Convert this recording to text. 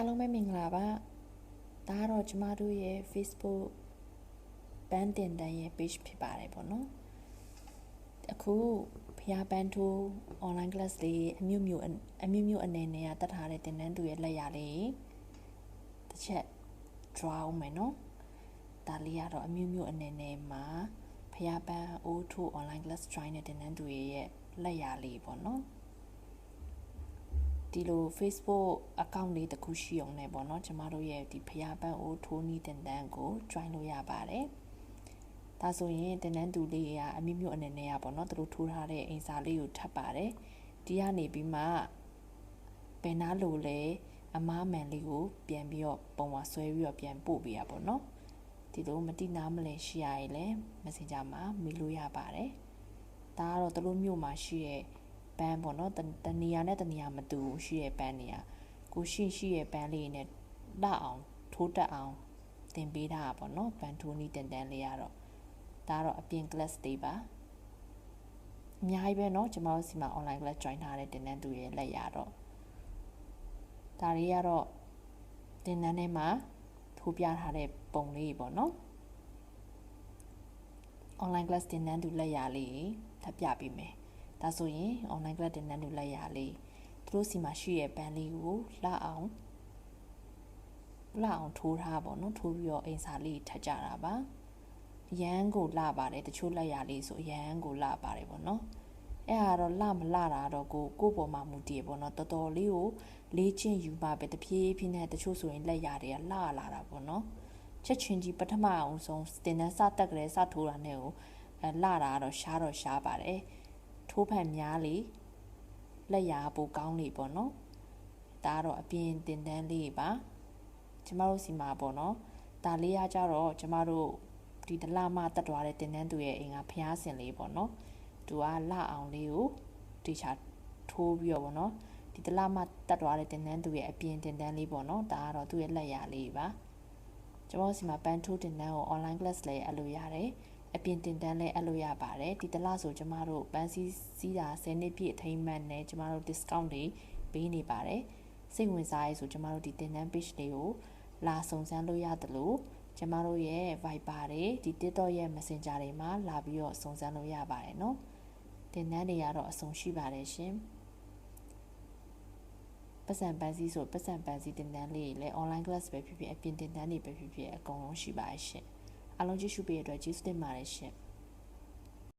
အားလုံးပဲမင်္ဂလာပါဒါကတော့ကျမတို့ရဲ့ Facebook ဘန်းတင်တန်းရဲ့ page ဖြစ်ပါတယ်ပေါ့နော်အခုဖျားပန်းထိုး online class လေးအမျိုးမျိုးအမျိုးမျိုးအနေနဲ့ကတတ်ထားတဲ့တင်တန်းသူရဲ့လက်ရာလေးတစ်ချက် draw အောင်မယ်နော်ဒါလေးကတော့အမျိုးမျိုးအနေနဲ့မှာဖျားပန်း O2 online class join တဲ့တင်တန်းသူရဲ့လက်ရာလေးပေါ့နော် ဒီလို Facebook account လေးတစ်ခုရှိအောင်နဲ့ပေါ့နော်ကျမတို့ရဲ့ဒီဖျားပန်းအိုးထိုးနီးတင်တန်းကို join လို့ရပါတယ်။ဒါဆိုရင်တင်တန်းသူလေးကအမိမျိုးအနေနဲ့ရပေါ့နော်သူတို့ထိုးထားတဲ့အင်စာလေးကိုထပ်ပါတယ်။ဒီကနေပြီးမှဘယ်နာလို့လဲအမားမန်လေးကို ပြန်ပြီးတော့ပုံဝါဆွဲပြီးတော့ပြန်ပို့ပေးရပေါ့နော်။ဒီလိုမတိနာမလဲရှိရရင်လည်း Messenger မှာမိလို့ရပါတယ်။ဒါကတော့သူတို့မျိုးမှာရှိတဲ့ ပန်းပေါ့နော်တနေရာနဲ့တနေရာမတူရှိရဲ့ပန်းနေရာကိုရှိရှိရဲ့ပန်းလေးနဲ့လအောင်ထိုးတက်အောင်သင်ပေးတာပေါ့နော်ပန်းထိုးနီးတန်တန်လေးရတော့ဒါကတော့အပြင် class တွေပါအများကြီးပဲเนาะကျွန်တော်တို့စီမှာ online class join ထားတဲ့တင်တန်းသူရဲ့လက်ရတော့ဒါတွေကတော့တင်တန်းထဲမှာထိုးပြထားတဲ့ပုံလေးပေါ့နော် online class တင်တန်းသူလက်ရလေးထပ်ပြပေးမယ် ဒါဆိုရင် online class တင်တဲ့လူလိုက်ရလေးသူတို့စီမှာရှိရဲ့ပန်းလေးကိုလှအောင်လှအောင်ထိုးထားပါတော့ထိုးပြီးတော့အိမ်စာလေးထပ်ကြတာပါရန်ကိုလှပါတယ်တချို့လက်ရလေးဆိုရန်ကိုလှပါတယ်ပေါ့နော်အဲ့ဟာတော့လှမလှတာတော့ကိုကိုပေါ်မှာမူတည်ပေါ့နော်တော်တော်လေးကိုလေးချင်းယူပါပဲတဖြည်းဖြည်းနဲ့တချို့ဆိုရင်လက်ရတွေကလှလာတာပေါ့နော်ချက်ချင်းကြီးပထမအောင်ဆုံးတင်တန်းစတက်ကလေးစထိုးတာနဲ့ကိုအဲလှတာကတော့ရှားတော့ရှားပါတယ် ထိုးဖန်များလေလက်ရာပိုကောင်းလေပေါ့နော်ဒါကတော့အပြင်တင်တန်းလေးပါကျမတို့စီမှာပေါ့နော်ဒါလေးရကြတော့ကျမတို့ဒီဒလမတက်သွားတဲ့တင်တန်းသူရဲ့အိမ်ကဖျားစင်လေးပေါ့နော်သူကလှအောင်လေးကိုတေချာထိုးပြီးတော့ပေါ့နော်ဒီဒလမတက်သွားတဲ့တင်တန်းသူရဲ့အပြင်တင်တန်းလေးပေါ့နော်ဒါကတော့သူ့ရဲ့လက်ရာလေးပါကျမတို့စီမှာပန်းထိုးတင်တန်းကို online class လည်းအလိုရတယ် အပြင်တင်တန်းလဲအလို့ရပါတယ်ဒီတလဆိုကျမတို့ပန်းစည်းစည်းတာ10နှစ်ပြည့်အထိမ်းအမှတ်နဲ့ကျမတို့ discount တွေပေးနေပါတယ်စိတ်ဝင်စားရဲဆိုကျမတို့ဒီတင်တန်း page လေးကိုလာစုံစမ်းလို့ရတယ်လို့ကျမတို့ရဲ့ Viber တွေဒီ TikTok ရဲ့ Messenger တွေမှာလာပြီးတော့စုံစမ်းလို့ရပါတယ်เนาะတင်တန်းတွေကတော့အဆုံးရှိပါတယ်ရှင်ပတ်စံပန်းစည်းဆိုပတ်စံပန်းစည်းတင်တန်းလေးလည်း online class ပဲဖြစ်ဖြစ်အပြင်တင်တန်းတွေပဲဖြစ်ဖြစ်အကုန်လုံးရှိပါရဲ့ရှင် အားလုံးကြည့်ရှုပေးတဲ့အတွက်ကျေးဇူးတင်ပါတယ်ရှင်။